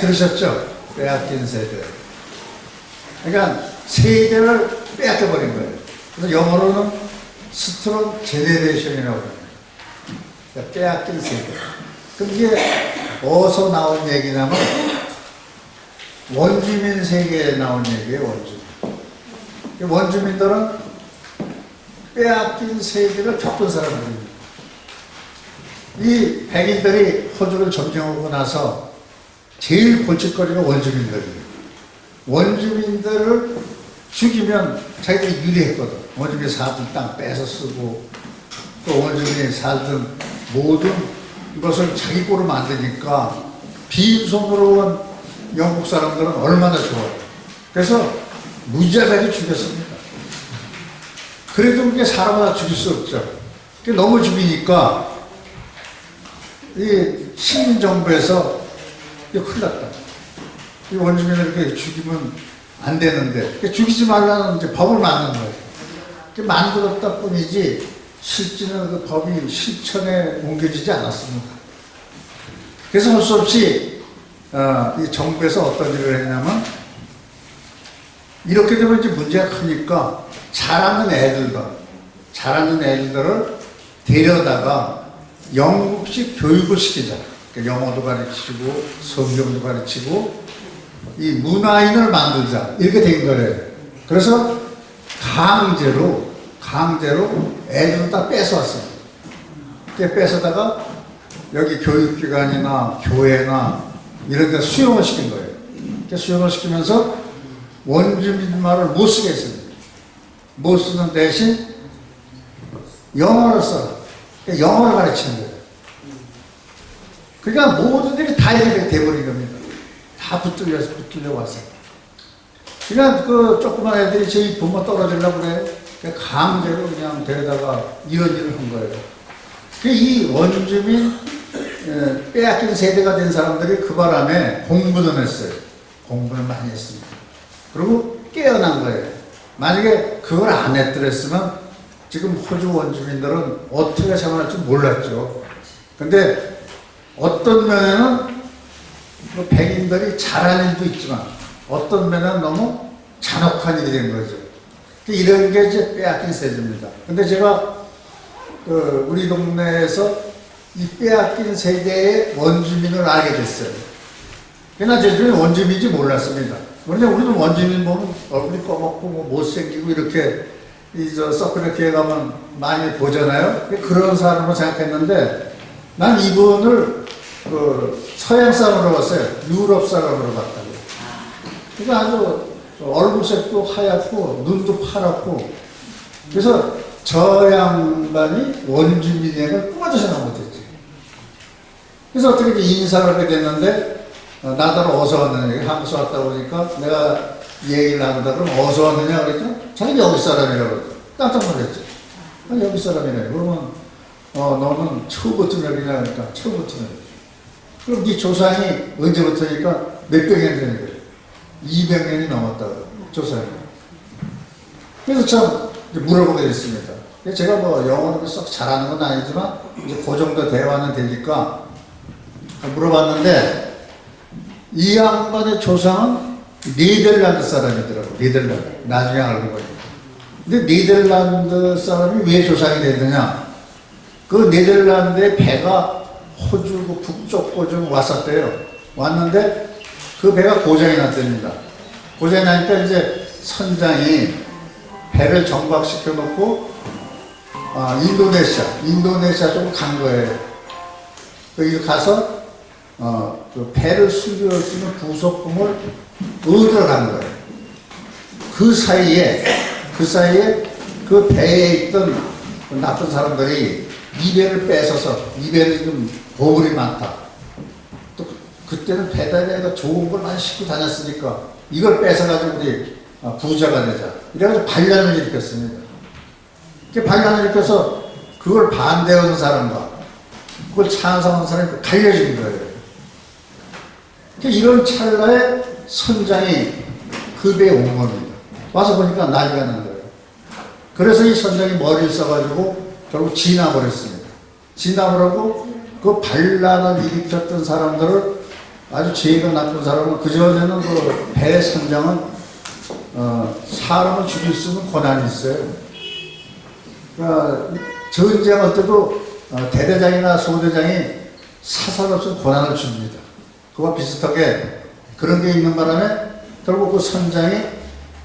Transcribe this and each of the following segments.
들으셨죠? 빼앗긴 세대. 그러니까 세대를 빼앗겨버린 거예요. 그래서 영어로는 스트롱 제네레이션이라고 합니다. 그러니까 빼앗긴 세대. 그럼 이게 어디서 나온 얘기냐면 원주민 세계에 나온 얘기예요, 원주민. 이 원주민들은 빼앗긴 세계를 겪은 사람들입니다. 이 백인들이 호주를 점령하고 나서 제일 골칫거리가 원주민들이에요. 원주민들을 죽이면 자기들이 유리했거든. 원주민이 살던 땅 뺏어 쓰고 또 원주민이 살던 모든 것을 자기 거로 만드니까 빈손으로 온 영국 사람들은 얼마나 좋아요. 그래서 무자하게 죽였습니다. 그래도 그게 사람마다 죽일 수 없죠. 너무 죽이니까 이 식민정부에서 이거 큰일 났다. 이 원주민을 이렇게 죽이면 안 되는데 죽이지 말라는 이제 법을 만든 거예요. 만들었다 뿐이지 실제는 그 법이 실천에 옮겨지지 않았습니다. 그래서 할 수 없이 어, 이 정부에서 어떤 일을 했냐면 이렇게 되면 이제 문제가 크니까 잘하는 애들들, 잘하는 애들을 데려다가 영국식 교육을 시키자. 그러니까 영어도 가르치고 성경도 가르치고 이 문화인을 만들자 이렇게 된 거예요. 그래서 강제로 강제로 애들을 다 뺏어왔어요. 그게 뺏어다가 여기 교육기관이나 교회나 이런 데 수용을 시킨 거예요. 이렇게 수용을 시키면서 원주민 말을 못 쓰게 했습니다. 못 쓰는 대신 영어를 써. 그러니까 영어를 가르치는 거예요. 그러니까 모든 일이 다 이렇게 돼버린 겁니다. 다 붙들려서 붙들려 왔어요. 그냥 그 조그만 애들이 저희 부모 떨어지려고 그래. 강제로 그냥 데려다가 이런 일을 한 거예요. 그이 원주민 에, 빼앗긴 세대가 된 사람들이 그 바람에 공부도 했어요. 공부를 많이 했습니다. 그리고 깨어난 거예요. 만약에 그걸 안 했더랬으면 지금 호주 원주민들은 어떻게 생활할지 몰랐죠. 근데 어떤 면에는 뭐 백인들이 잘하는 일도 있지만 어떤 면에는 너무 잔혹한 일이 된 거죠. 이런 게 이제 빼앗긴 세대입니다. 근데 제가 그 우리 동네에서 이 빼앗긴 세대의 원주민을 알게 됐어요. 그러나 제주는 원주민인지 몰랐습니다. 왜냐 우리는 원주민 보면 얼굴이 꺼먹고 뭐 못생기고 이렇게 이 저 서클레키에 가면 많이 보잖아요. 그런 사람으로 생각했는데 난 이분을 그 서양 사람으로 봤어요. 유럽 사람으로 봤다고. 그러니까 아주 얼굴색도 하얗고 눈도 파랗고 그래서 저 양반이 원주민에는 꿈에도 생각 못했지. 그래서 어떻게 인사를 하게 됐는데 어, 나더러 어서 왔느냐 한국에서 왔다 보니까 내가 얘기를 나누다 그럼 어서 왔느냐 그랬죠. 자기 여기 사람이라고. 깜짝 놀랐죠. 아, 여기 사람이네. 그러면 어 너는 처음부터 여기냐 그러니까 처음부터 여기. 그럼 네 조상이 언제부터니까 몇백 년 되는 거예요. 200년이 넘었다고 조상이. 그래서 참 물어보게 됐습니다. 제가 뭐 영어를 썩 잘하는 건 아니지만 이제 그 정도 대화는 되니까 물어봤는데 이 양반의 조상은 네덜란드 사람이더라고. 네덜란드. 나중에 알고 보니까. 근데 네덜란드 사람이 왜 조상이 되느냐? 그 네덜란드의 배가 호주 그 북쪽 좀 왔었대요. 왔는데 그 배가 고장이 났답니다. 고장이 나니까 이제 선장이 배를 정박시켜 놓고 아, 인도네시아, 인도네시아 쪽으로 간 거예요. 거기 가서 어, 그 배를 수리할 수 있는 부속품을 얻으러 간 거예요. 그 사이에, 그 사이에 그 배에 있던 그 나쁜 사람들이 이 배를 뺏어서 이 배는 좀 보물이 많다. 또 그- 그때는 배달에가 좋은 걸 많이 싣고 다녔으니까 이걸 뺏어가지고 우리 어, 부자가 되자. 이래가지고 반란을 일으켰습니다. 그 반란을 일으켜서 그걸 반대하는 사람과 그걸 찬성하는 사람이 갈려진 거예요. 그 이런 찰나에 선장이 그 배에 온 겁니다. 와서 보니까 난리가 난 거예요. 그래서 이 선장이 머리를 써가지고 결국 했습니다. 진압을 하고 그 반란을 일으켰던 사람들을 아주 죄가 나쁜 사람은 그전에는 그 배선장은 어, 사람을 죽일 수 있는 권한이 있어요. 그러니까 전쟁할 때도 어, 대대장이나 소대장이 사살 없이 권한을 줍니다. 그와 비슷하게 그런 게 있는 바람에 결국 그 선장이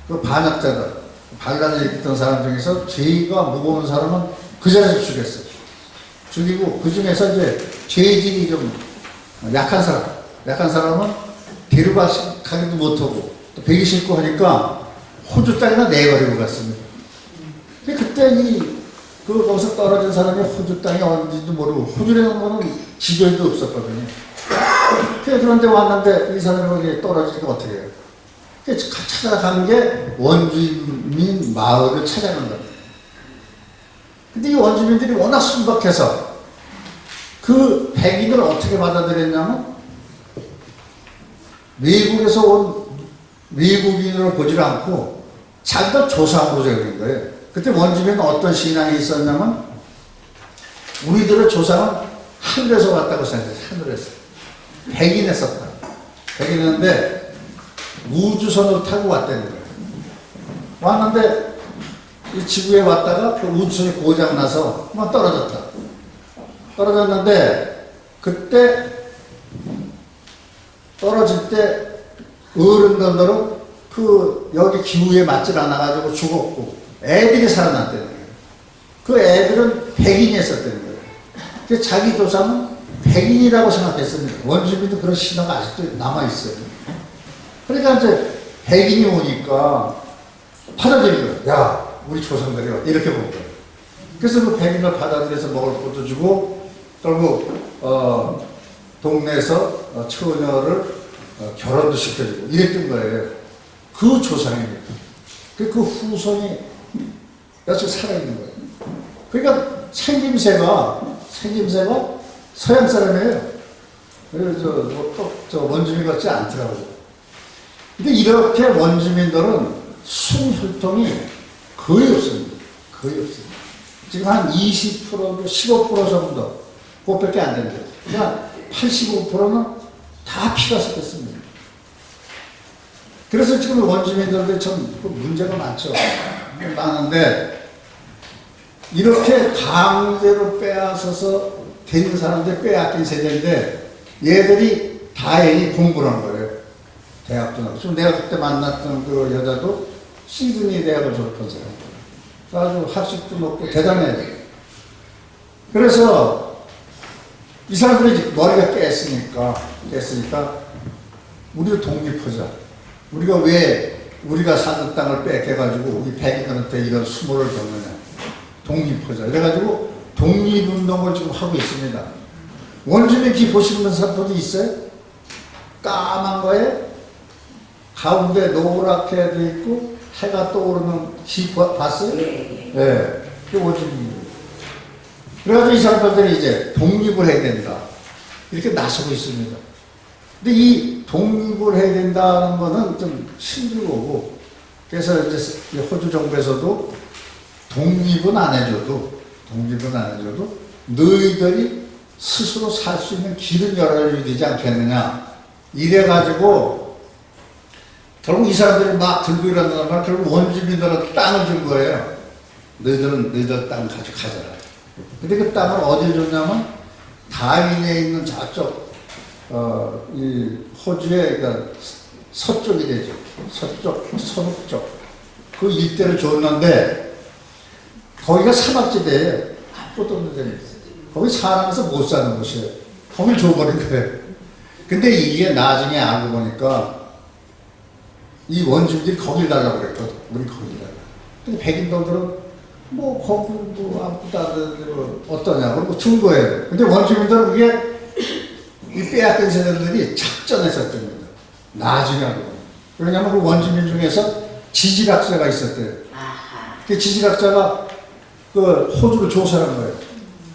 그 반역자들, 반란을 일으켰던 사람 중에서 죄가 무거운 사람은 그 자리에서 죽였어요. 죽이고 그 중에서 이제 죄질이 좀 약한 사람, 약한 사람은 데려가기도 못하고 또 배기 싫고 하니까 호주 땅이나 내버리고 갔습니다. 근데 그때 이, 그, 거기서 떨어진 사람이 호주 땅이 어딘지도 모르고, 호주라는 거는 지도에도 없었거든요. 그런데 왔는데 이 사람이 떨어지니까 어떻게 해요? 그 찾아간 게 원주민 마을을 찾아간 거예요. 근데 이 원주민들이 워낙 순박해서 그 백인을 어떻게 받아들였냐면 외국에서 온 외국인으로 보질 않고 자기가 조상으로 적인 거예요. 그때 원주민은 어떤 신앙이 있었냐면 우리들의 조상은 하늘에서 왔다고 생각해요. 하늘에서. 백인했었다. 백인했는데 우주선을 타고 왔다는 거예요. 왔는데 이 지구에 왔다가 그 우주선이 고장나서 막 떨어졌다. 떨어졌는데 그때 떨어질 때 어른들은 그 여기 기후에 맞질 않아가지고 죽었고 애들이 살아났다는 거예요. 그 애들은 백인이었었다는 거예요. 그 자기 조상은 백인이라고 생각했습니다. 원주민도 그런 신화가 아직도 남아있어요. 그러니까 이제 백인이 오니까 거예요. 야, 우리 조상들이. 이렇게 본 거예요. 그래서 그 백인을 받아들여서 먹을 것도 주고, 결국, 어, 동네에서 어, 처녀를 어, 결혼도 시켜주고 이랬던 거예요. 그 조상입니다. 그, 그 후손이 여태 살아있는 거예요. 그러니까 생김새가, 생김새가 서양 사람이에요. 그래서 저, 뭐, 또, 저 원주민 같지 않더라고요. 근데 이렇게 원주민들은 순혈통이 거의 없습니다. 거의 없습니다. 지금 한 20%도 15% 정도, 그것밖에 안 된대요. 그러니까 85%는 다 피가 섞였습니다. 그래서 지금 원주민들도 참 문제가 많죠. 많은데, 이렇게 강제로 빼앗아서 된 사람들 빼앗긴 세대인데, 얘들이 다행히 공부를 한 거예요. 대학도 나고. 지금 내가 그때 만났던 그 여자도 대학을 졸업한 사람. 아주 학식도 높고 대단해요. 그래서 이 사람들이 머리가 깼으니까, 깼으니까, 우리도 독립하자. 우리가 왜 우리가 사는 땅을 뺏겨가지고 우리 백인들한테 이런 수모를 겪느냐. 독립하자. 그래가지고 독립운동을 지금 하고 있습니다. 원주민 기 보시는 사람도 있어요? 까만 거에 가운데 노랗게 돼 있고 해가 떠오르는 기 봐- 봤어요? 예, 예. 예. 그 원주민이에요. 그래가지고 이 사람들이 이제 독립을 해야 된다. 이렇게 나서고 있습니다. 근데 이 독립을 해야 된다는 거는 좀 힘들고, 그래서 이제 이 호주 정부에서도 독립은 안 해줘도, 독립은 안 해줘도, 너희들이 스스로 살 수 있는 길을 열어줘야 되지 않겠느냐. 이래가지고, 결국 이 사람들이 막 들고 일어나는 말, 결국 원주민들은 땅을 준 거예요. 너희들은 너희들 땅 가져가져라. 근데 그 땅을 어디에 줬냐면, 다윈에 있는 저쪽, 어, 이 호주의 그 서쪽이 되죠. 서쪽, 서북쪽. 그 일대를 줬는데, 거기가 사막지대예요. 아무것도 없는 데는. 거기 사람에서 못 사는 곳이에요. 거길 줘버린 거예요. 근데 이게 나중에 알고 보니까, 이 원주민들이 거길 달라고 그랬거든. 우리 거길 달라. 근데 백인들은 뭐 거기 뭐 아무것도 안 되는데 뭐 어떠냐. 준 거예요. 근데 원주민들은 그게 이 빼앗긴 세대들이 작전했었던 겁니다. 나중에. 보니까. 왜냐하면 그 원주민 중에서 지질학자가 있었대요. 그 지질학자가 그 호주를 조사한 거예요.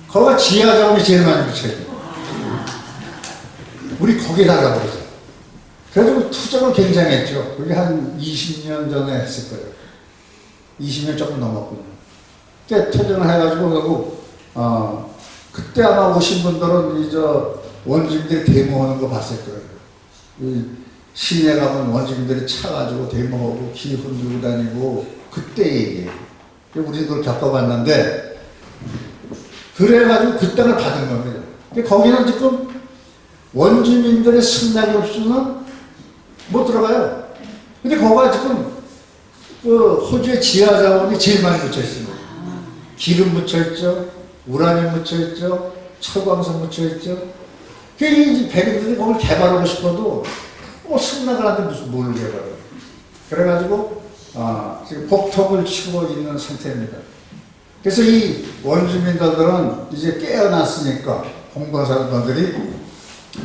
거기가 지하 자원이 제일 많이 붙여요. 우리 거기에 달라고 그러죠. 그래가지고 투자가 굉장했죠. 그게 한 20년 전에 했을 거예요. 20년 조금 넘었군요. 그때 투자를 해가지고 결국, 어, 그때 아마 오신 분들은 이저 원주민들이 데모하는 거 봤을 거예요. 이 시내 가면 원주민들이 차 가지고 데모하고 기 흔들고 다니고 그때 얘기예요. 우리 그걸 겪어봤는데 그래가지고 그 땅을 받은 겁니다. 근데 거기는 지금 원주민들의 승낙이 없으면 못 들어가요. 근데 거기가 지금 그 호주의 지하 자원이 제일 많이 묻혀 있습니다. 기름 묻혀 있죠, 우라늄 묻혀 있죠, 철광석 묻혀 있죠. 그이 백인들이 거기 개발하고 싶어도 뭐 승낙을 하는데 무슨 뭘 개발해요. 그래가지고 아, 지금 복통을 치고 있는 상태입니다. 그래서 이 원주민들은 이제 깨어났으니까 공부한 사람들이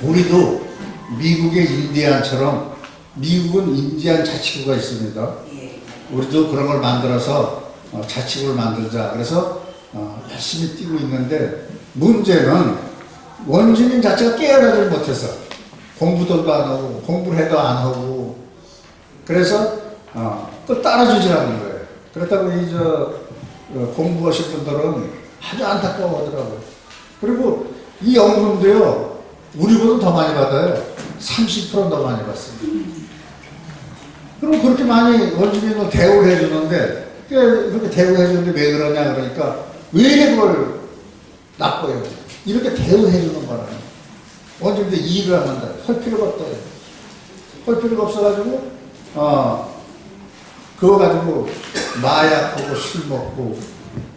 우리도 미국의 인디안처럼 미국은 인디안 자치구가 있습니다. 예. 우리도 그런 걸 만들어서 어, 자치구를 만들자. 그래서 어, 열심히 뛰고 있는데 문제는 원주민 자체가 깨어나질 못해서 공부도 안 하고 공부를 해도 안 하고 그래서 어, 또 따라주질 않는 거예요. 그렇다고 이저 어, 공부하실 분들은 아주 안타까워하더라고요. 그리고 이 연금도요 우리보다 더 많이 받아요. 30%더 많이 받습니다. 그럼 그렇게 많이 원주민을 대우를 해주는데 그렇게 대우해 주는데 왜 그러냐 그러니까 왜 그걸 나빠요? 이렇게 대우해 주는 거라. 원주민들 일을 하는다. 할 필요가 없다. 할 필요가 없어가지고 어 그거 가지고 마약하고 술 먹고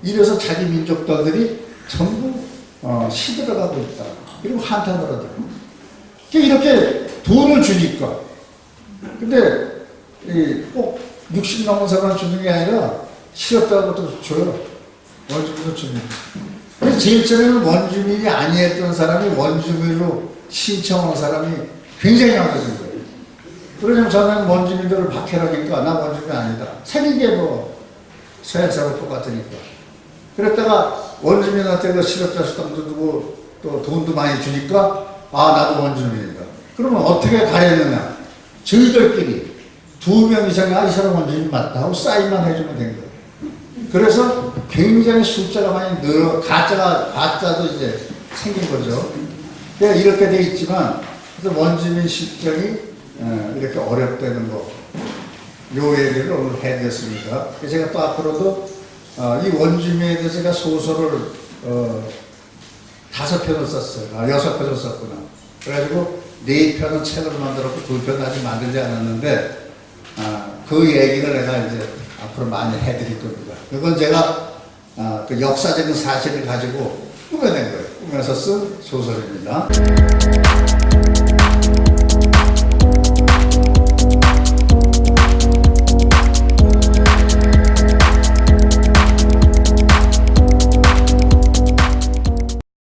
이래서 자기 민족들이 전부 어, 시들어가고 있다. 그리고 한탄을 하더라고 이렇게 돈을 주니까. 근데 이 꼭60 넘은 사람 주는 게 아니라 실업자들도 줘요. 원주민도. 그래서 제일 처음에는 원주민이 아니었던 사람이 원주민으로 신청한 사람이 굉장히 많아진 거예요. 그러면 저는 원주민들을 박해라니까 나 원주민 아니다. 생긴 게 뭐 서양 사람 똑같으니까. 그랬다가 원주민한테 그 실업자 수당도 주고 또 돈도 많이 주니까 아 나도 원주민이다. 그러면 어떻게 가려느냐? 저희들끼리 두 명 이상이 아, 이 사람 원주민 맞다 하고 사인만 해주면 된 거예요. 그래서 굉장히 숫자가 많이 늘어, 가짜가, 가짜도 이제 생긴 거죠. 그러니까 이렇게 돼 있지만, 그래서 원주민 실정이 어, 이렇게 어렵다는 거, 요 얘기를 오늘 해드렸습니다. 제가 또 앞으로도 어, 이 원주민에 대해서 제가 소설을 어, 다섯 편을 썼어요. 아, 여섯 편을 썼구나. 그래가지고 네 편은 책으로 만들었고 두 편은 아직 만들지 않았는데 아, 그 얘기를 내가 이제 앞으로 많이 해드릴 겁니다. 그건 제가 아, 그 역사적인 사실을 가지고 꾸며낸 거예요. 꾸며서 쓴 소설입니다.